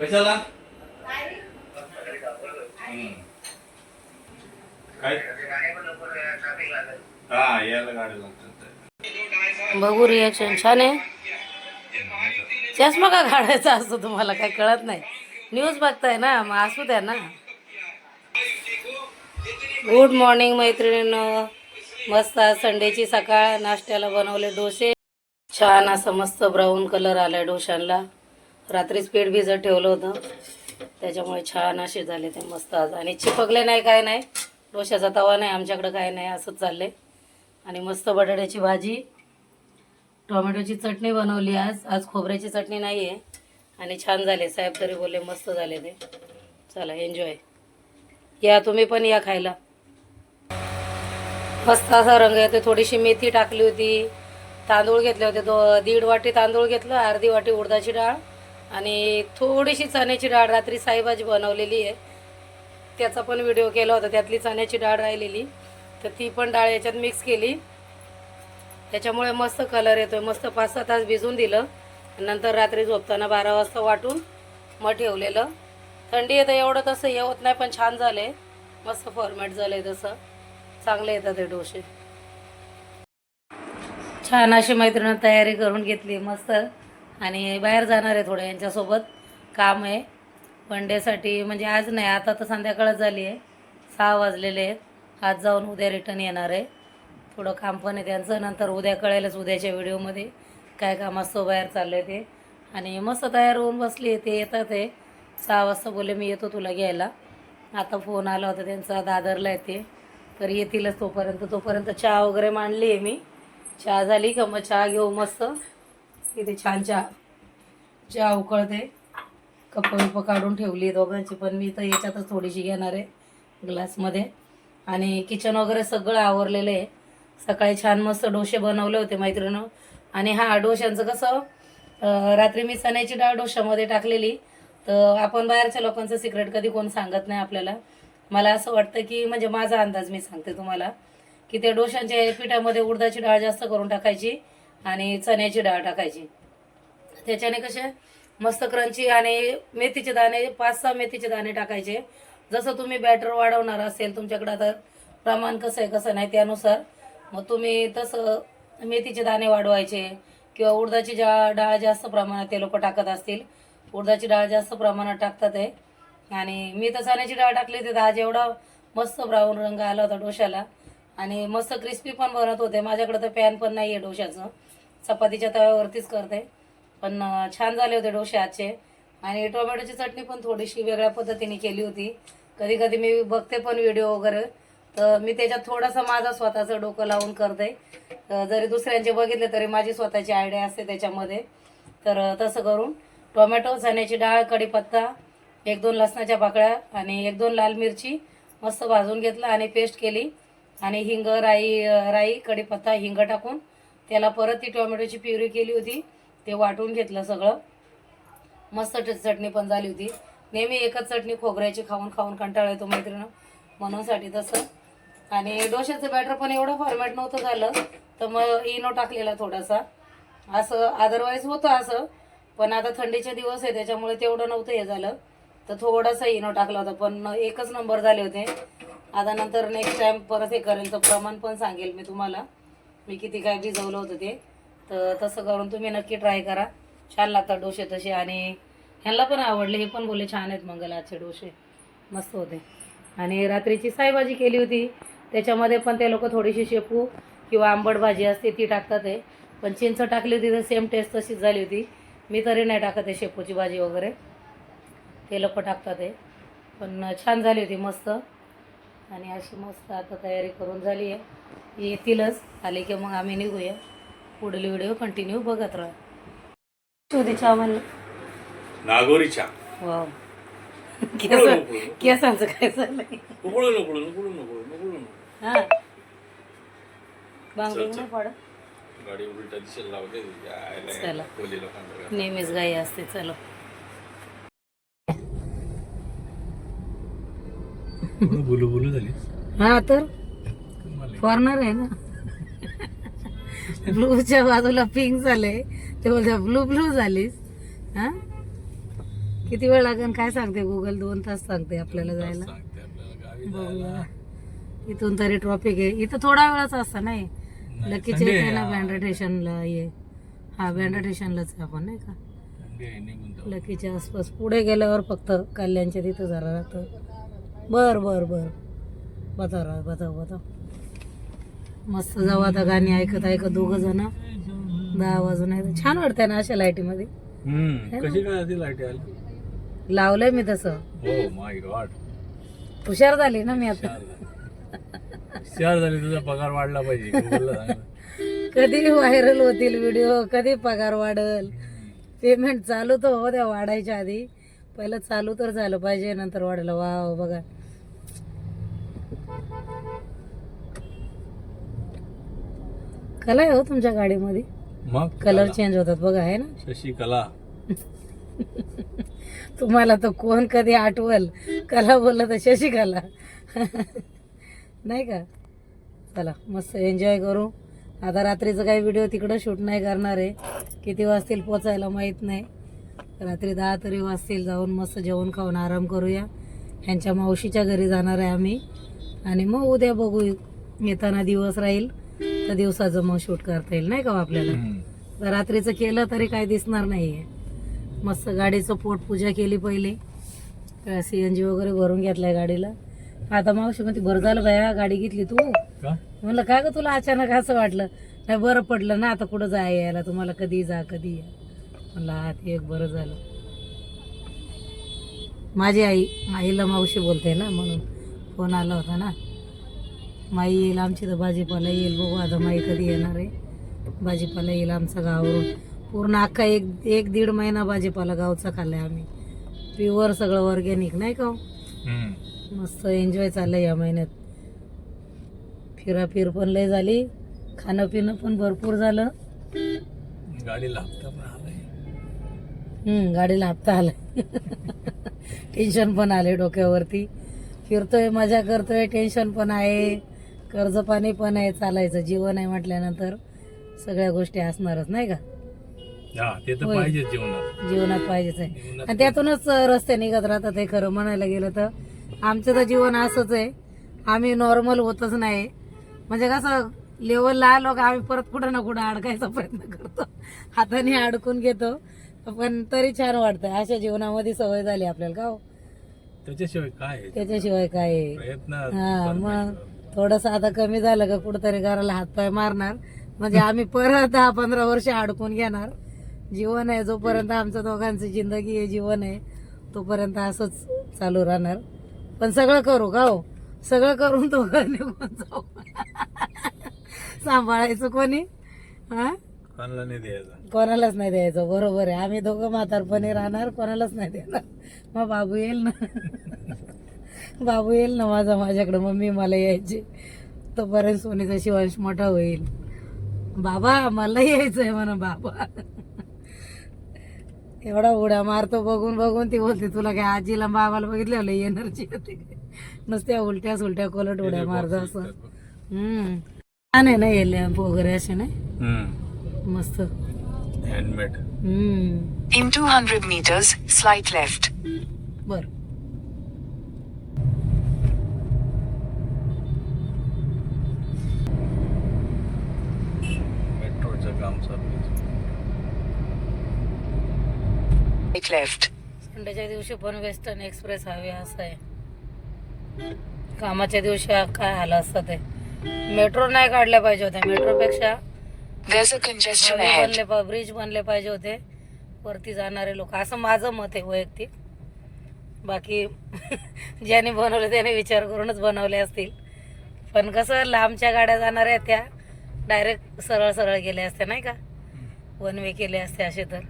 कशाला काय? हा यायला गाडी लागतात. बघू रिॲक्शन छान आहे. चष्मा का काढायचा असतो तुम्हाला? काय कळत नाही. न्यूज बघताय ना? मग असू द्या ना. गुड मॉर्निंग मैत्रिणीनं. मस्त संडेची सकाळ. नाश्त्याला बनवले डोसे. छान असं मस्त ब्राऊन कलर आलाय डोशांना रात्रीच पीठ भिजत ठेवलं होतं. त्याच्यामुळे छान असे झाले ते मस्त आज. आणि चिपकले नाही काय नाही. डोशाचा तवा नाही आमच्याकडं काय नाही असंच चाललंय आणि मस्त बटाट्याची भाजी. टोमॅटोची चटणी बनवली आज. आज खोबऱ्याची चटणी नाही आहे आणि छान झाले. साहेब तरी बोलले मस्त झाले ते. चला एन्जॉय या तुम्ही पण या खायला. मस्त असा रंग येतो थोडीशी मेथी टाकली होती. तांदूळ घेतले होते. दो दीड वाटी तांदूळ घेतलं. अर्धी वाटी उडदाची डाळ. आणि थोडीशी चण्याची डाळ रात्री साईभाजी बनवलेली आहे. त्याचा पण व्हिडिओ केला होता. त्यातली चण्याची डाळ राहिलेली. तर ती पण डाळ याच्यात मिक्स केली. त्याच्यामुळे मस्त कलर येतोय. मस्त पाच सहा तास भिजून दिलं. नंतर रात्री झोपताना बारा वाजता वाटून मग ठेवलेलं. थंडी येतं एवढं तसं हे होत नाही पण छान झाले मस्त फॉर्मॅट झालंय तसं. चांगले येतात ते डोसे. छान अशी मैत्रिणी तयारी करून घेतली. मस्त. आणि बाहेर जाणार आहे थोडं यांच्यासोबत. काम आहे. वनडेसाठी म्हणजे आज नाही आता तर संध्याकाळच झाली आहे. सहा वाजलेले आहेत. आज जाऊन उद्या रिटर्न येणार आहे. थोडं काम पण आहे त्यांचं. नंतर उद्या कळेलच उद्याच्या व्हिडिओमध्ये काय काम असतो बाहेर चाललं आहे ते. आणि मस्त तयार होऊन बसली आहे ते येतात आहे. सहा वाजता बोलले मी येतो तुला घ्यायला. आता फोन आला होता त्यांचा दादरला येते तर येतीलच तोपर्यंत. तोपर्यंत चहा वगैरे मांडली आहे मी. चहा झाली का? मग चहा घेऊ मस्त. इथे छान चहा चहा उकळते. कप्प बिप्प काढून ठेवली दोघांची पण मी तर याच्यातच थोडीशी घेणार आहे ग्लासमध्ये. आणि किचन वगैरे सगळं आवरलेलं आहे. सकाळी छान मस्त डोसे बनवले होते मैत्रिणं आणि हा डोशांचं कसं रात्री मी चण्याची डाळ डोशामध्ये टाकलेली. तर आपण बाहेरच्या लोकांचं सिक्रेट कधी कोण सांगत नाही आपल्याला. मला असं वाटतं की म्हणजे माझा अंदाज मी सांगते तुम्हाला की ते डोशांच्या पिठामध्ये उडदाची डाळ जास्त करून टाकायची. आणि चण्याची डाळ टाकायची. त्याच्याने कसे मस्त क्रंची आणि मेथीचे दाणे पाच सहा मेथीचे दाणे टाकायचे. जसं तुम्ही बॅटर वाढवणार असेल तुमच्याकडे आता प्रमाण कसं आहे कसं नाही त्यानुसार मग तुम्ही तसं मेथीचे दाणे वाढवायचे किंवा उडदाची जा डाळ जास्त प्रमाणात ते लोक टाकत असतील. उडदाची डाळ जास्त प्रमाणात टाकतात आहे आणि मी तर चण्याची डाळ टाकली होती आज एवढा मस्त ब्राऊन रंग आला होता डोशाला आणि मस्त क्रिस्पी पण बनत होते. माझ्याकडे तर पॅन पण नाही आहे डोशाचं चपातीच्या तव्यावरतीच करते. पण छान झाले होते डोसे आजचे. आणि टोमॅटोची चटणी पण थोडीशी वेगळ्या पद्धतीने केली होती. कधी कधी मी बघते पण व्हिडिओ वगैरे. तर मी त्याच्यात थोडासा माझा स्वतःचं डोकं लावून करते. जरी दुसऱ्यांचे बघितले तरी माझी स्वतःची आयडिया असते त्याच्यामध्ये. तर तसं करून टोमॅटो चण्याची डाळ कढीपत्ता एक दोन लसणाच्या पाकळ्या आणि एक दोन लाल मिरची मस्त भाजून घेतलं आणि पेस्ट केली. आणि हिंग राई राई कढीपत्ता हिंग टाकून त्याला परत ती टोमॅटोची प्युरी केली होती. ते वाटून घेतलं सगळं. मस्त चटणी पण झाली होती. नेहमी एकच चटणी खोबऱ्याची खाऊन खाऊन कंटाळा येतो मैत्रिणं. म्हणूनसाठी तसं. आणि डोशाचं बॅटर पण एवढं फॉर्मॅट नव्हतं झालं. तर मग इनो टाकलेला थोडासा. असं अदरवाईज होतं असं. पण आता थंडीचे दिवस आहे त्याच्यामुळे तेवढं नव्हतं हे झालं. तर थोडासा इनो टाकला होता पण एकच नंबर झाले होते. आता नंतर नेक्स्ट टाईम परत हे करेल तर प्रमाण पण सांगेल मी तुम्हाला. मी किती काय भिजवलं होतं ते. तर तसं करून तुम्ही नक्की ट्राय करा. छान लागतात डोसे तसे आणि ह्यांना पण आवडले हे पण बोलले छान आहेत मंगलाचे डोसे. मस्त होते. आणि रात्रीची साईभाजी केली होती. त्याच्यामध्ये पण ते लोक थोडीशी शेपू किंवा आंबट भाजी असते ती टाकतात आहे पण चिंच टाकली होती तर सेम टेस्ट तशीच झाली होती. मी तरी नाही टाकत आहे शेपूची भाजी वगैरे. ते लोक टाकतात आहे पण छान झाली होती मस्त. आणि अशी मस्त आता तयारी करून झाली आहे. येतीलच. आले की मग आम्ही निघूया. पुढील व्हिडिओ कंटिन्यू बघत राहा. शोधी चहा म्हणलं नागोरीच्या वाव. केस. केसांचं काय झालंय उकळून उकळून उकळून उकळून उकळून हा. बांगडी नाही पडत गाडी उलटा दिशेला लावते. चला. कोली लोकांना नेहमीच गाई असते. चलो. बुलू बुलू झाली. हा तर? फॉरनर आहे ना? ब्लूच्या बाजूला पिंक झाले ते बोलते ब्लू ब्लू झालीस. हा? किती वेळ लागेल काय सांगते गुगल दोन तास सांगते आपल्याला जायला. इथून तरी ट्रॉफिक आहे. इथं थोडा वेळाच असता नाही? ना आहे, बँड्रा स्टेशनला ये. हा बँड्रा स्टेशनलाच आहे आपण नाही का. लकीच्या आसपास. पुढे गेल्यावर फक्त कल्याणच्या तिथं जरा राहतं. बर बर बर. बताव राव बताव बताव मस्त जाऊ आता गाणी ऐकत ऐकत दोघं जण. दहा वाजून आहे छान वाटतंय ना अशा लाईटीमध्ये हम्म, कशी काय ती लाइट आली लावलंय मी तसं. हो माय गॉड हुशार झाली ना मी आता. चार झाली. तुझा पगार वाढला पाहिजे. कधी व्हायरल होतील व्हिडिओ कधी पगार वाढल. पेमेंट चालू तर हो द्या वाढायच्या आधी. पहिलं चालू तर झालं पाहिजे नंतर वाढलं. वाव बघा. कला आहे हो तुमच्या गाडीमध्ये? मग कलर कला. चेंज होतात बघा आहे ना? शशिकला. तुम्हाला तर कोण कधी आठवल? कला बोललं तर शशिकला. नाही का? चला मस्त एन्जॉय करू. आता रात्रीचं काही व्हिडिओ तिकडं शूट नाही करणार आहे. किती वाजतील पोचायला माहीत नाही. रात्री दहा तरी वाजतील जाऊन मस्त जेवण खाऊन आराम करूया. ह्यांच्या मावशीच्या घरी जाणार आहे आम्ही. आणि मग उद्या बघू येताना दिवस राहील. तर दिवसाचं मग शूट करता येईल नाही का हो आपल्याला? रात्रीचं केलं तरी काय दिसणार नाहीये. मस्त गाडीचं पोट पूजा केली पहिली. सी एन जी वगैरे भरून घेतलाय गाडीला. आता मावशी म्हणते बरं झालं बाया गाडी घेतली तू. का? म्हणलं काय ग तुला अचानक असं वाटलं? नाही बरं पडलं ना आता कुठं जाय यायला? तुम्हाला कधी जा कधी या. म्हणलं हा ते एक बरं झालं. माझी आई आईला मावशी बोलते ना म्हणून फोन आला होता ना. माई येईल आमची तर भाजीपाला येईल. बघू आता माई कधी येणार आहे. भाजीपाला येईल आमचा गावावरून. पूर्ण अख्खा एक एक दीड महिना भाजीपाला गावचा खाल्लाय आम्ही. प्युअर सगळं ऑर्गॅनिक नाही का हो? मस्त एन्जॉय चाललंय या महिन्यात. फिराफिर पण लय झाली. खाणं पिणं पण भरपूर झालं. गाडीला हप्ता पण आलाय. हम्म गाडीला हप्ता आलाय. टेन्शन पण आले डोक्यावरती. फिरतोय मजा करतोय टेन्शन पण आहे. कर्ज पाणी पण आहे चालायचं जीवन आहे म्हटल्यानंतर सगळ्या गोष्टी असणारच नाही का हा ते तर होय. पाहिजे जीवनात जीवनात पाहिजेच आहे आणि त्यातूनच रस्ते निघत राहतात हे खरं म्हणायला गेलं तर आमचं तर जीवन असंच आहे आम्ही नॉर्मल होतच नाही म्हणजे कसं लेवलला आलो का आम्ही परत कुठं ना कुठं अडकायचा प्रयत्न करतो हाताने अडकून घेतो पण तरी छान वाटतं अशा जीवनामध्ये सवय झाली आपल्याला का हो? त्याच्याशिवाय काय आहे? त्याच्याशिवाय काय आहे? प्रयत्न हा मग परमेश्वर. थोडस आता कमी झालं का कुठंतरी घराला हातपाय मारणार. म्हणजे आम्ही परत दहा पंधरा वर्ष अडकून घेणार. जीवन आहे जोपर्यंत आमचं दोघांचं जिंदगी आहे जीवन आहे तोपर्यंत असंच चालू राहणार. पण सगळं करू का हो? सगळं करून दोघं निघून जाऊ. सांभाळायचं कोणी? हा? कोणाला नाही द्यायचा. कोणालाच नाही द्यायचं. बरोबर आहे. आम्ही दोघं म्हातारपणी राहणार कोणालाच नाही देणार. मग बाबू येईल ना? बाबू येईल ना माझा माझ्याकडे मम्मी मला यायची. तोपर्यंत सोनीचा शिवांश मोठा होईल. बाबा मला यायचंय म्हणा बाबा. एवढा उड्या मारतो बघून बघून ती बोलते तुला काय आजीला बाबाला बघितलं एनर्जी येते नुसत्या उलट्या सुलट्या कोलट उड्या मारतो असं. हम्म. छान आहे ना हे लॅम्प वगैरे असे नाही? मस्त. हँडमेड हम्म. In 200 meters, slight left. बर मेट्रोचं काम चालू आहे. Right left. संडेच्या दिवशी पण वेस्टर्न एक्सप्रेस हायवे असं आहे. कामाच्या दिवशी हा काय हाल असतं ते. मेट्रो नाही काढल्या पाहिजे होत्या. मेट्रोपेक्षा There's a congestion highway ahead. बनले पा ब्रिज बनले पाहिजे होते. वरती जाणारे लोक. असं माझं मत आहे वैयक्तिक. बाकी ज्याने बनवले त्याने विचार करूनच बनवले असतील. पण कसं लांबच्या गाड्या जाणाऱ्या त्या. डायरेक्ट सरळ सरळ गेल्या असत्या नाही का? वन वे केले असते असे तर.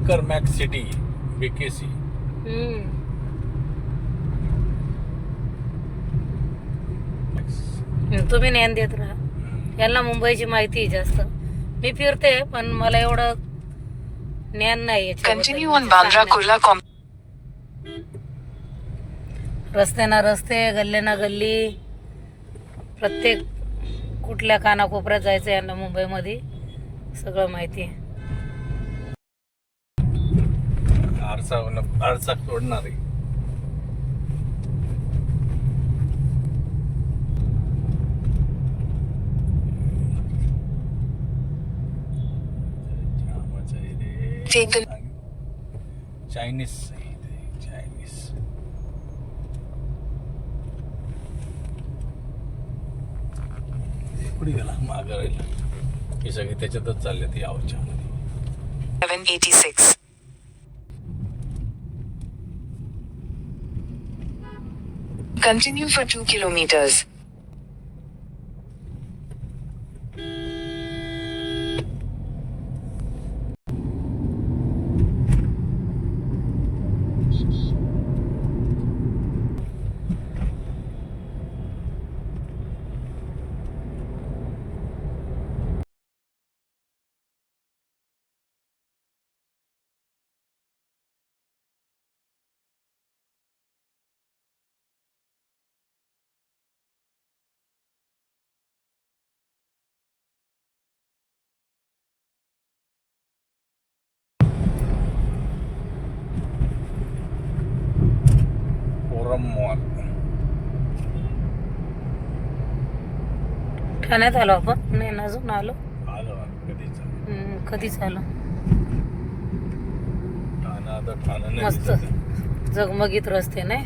मेकर मॅक्स सिटी बीकेसी तुम्ही ज्ञान देत राहा. यांना मुंबईची माहिती आहे जास्त. मी फिरते पण मला एवढं ज्ञान नाही. रस्ते ना रस्ते गल्ले ना गल्ली. प्रत्येक कुठल्या कानाकोपऱ्यात जायचं यांना मुंबईमध्ये. सगळं माहिती आहे. आरसा आरसा तोडणार आहे जामाचं आहे रे. Take the चायनीज चायनीज कुठे गेला मागं राहिला हे सगळे त्याच्यातच चालले ते यावरच्या मध्ये 786. Continue for 2 kilometers. मॉल ठाण्यात आलो आपण. नाही ना अजून आलो. आलो कधीच. हम्म, कधीच आलो. ठाणा आता ठाणा नाही मस्त. दिसत. झगमगीत रस्ते नाही?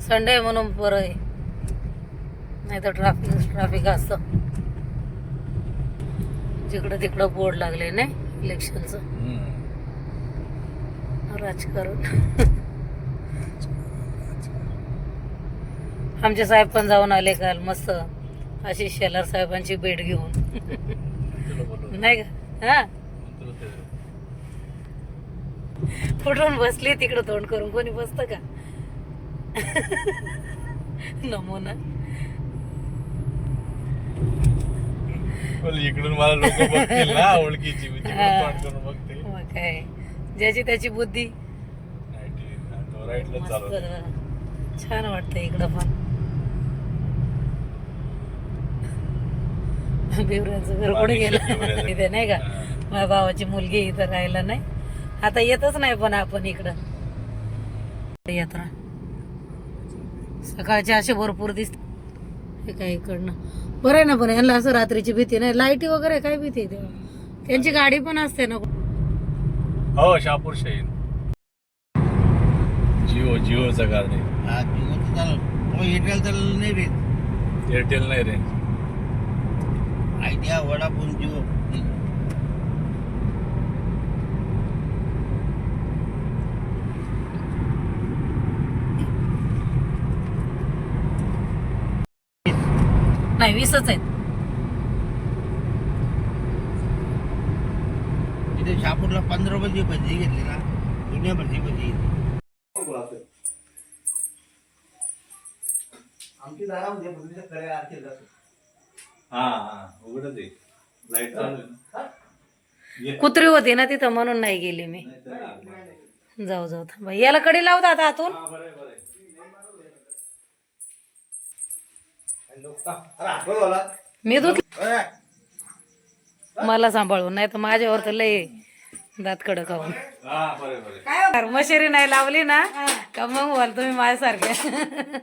संडे आहे म्हणून बरं आहे. नाही तर ट्राफिक ट्राफिक असतं. जिकडं तिकडं बोर्ड लागले नाही? इलेक्शनचं हम्म. राजकारण. आमचे साहेब पण जाऊन आले काल मस्त. आशिष शेलार साहेबांची भेट घेऊन. नाही का? हा? बसली तिकडं तोंड करून. कोणी बसतं का? नमुना. इकडून मला लोक बघतील ना ओळखीची. मग काय? ज्याची त्याची बुद्धी. छान वाटतं इकडं पण. बिवऱ्यांचं घर कोणी गेलं. तिथे नाही का. माझ्या भावाची मुलगी इथं राहायला नाही. आता येतच नाही पण आपण इकडं. यात्रा सकाळचे असे भरपूर दिसत. हे काय इकडनं. बरं आहे ना पण यांना असं रात्रीची भीती नाही. लाईटी वगैरे काय भीती त्यांची गाडी पण असते ना. हो शहापूर शाहीन जिओ जिओचं हा मग एअरटेल नाही रे. आयडिया वडाफोन जिओ नाही वीसच आहेत. तिथे शहापूरला पंधरा रुपयाची भजी घेतली ना दुनियाभरची भजी आमची जागा म्हणजे भजीच्या कड्या आरती जातो हा हा उघडच आहे. लाइट चालू आहे. ना. ये. कुत्री होती ना तिथं म्हणून नाही गेली मी. जाऊ जाऊ थांबा. याला कडी लावता आता आतून. हा, बरं आहे, बरं आहे. अरे आठवण झाला मी धुत मला सांभाळून नाही तर माझ्यावर तर लय दात कडक खाऊन हा बरं आहे, बरं आहे. मशेरी नाही लावली ना का मग बोल तुम्ही माझ्यासारखे.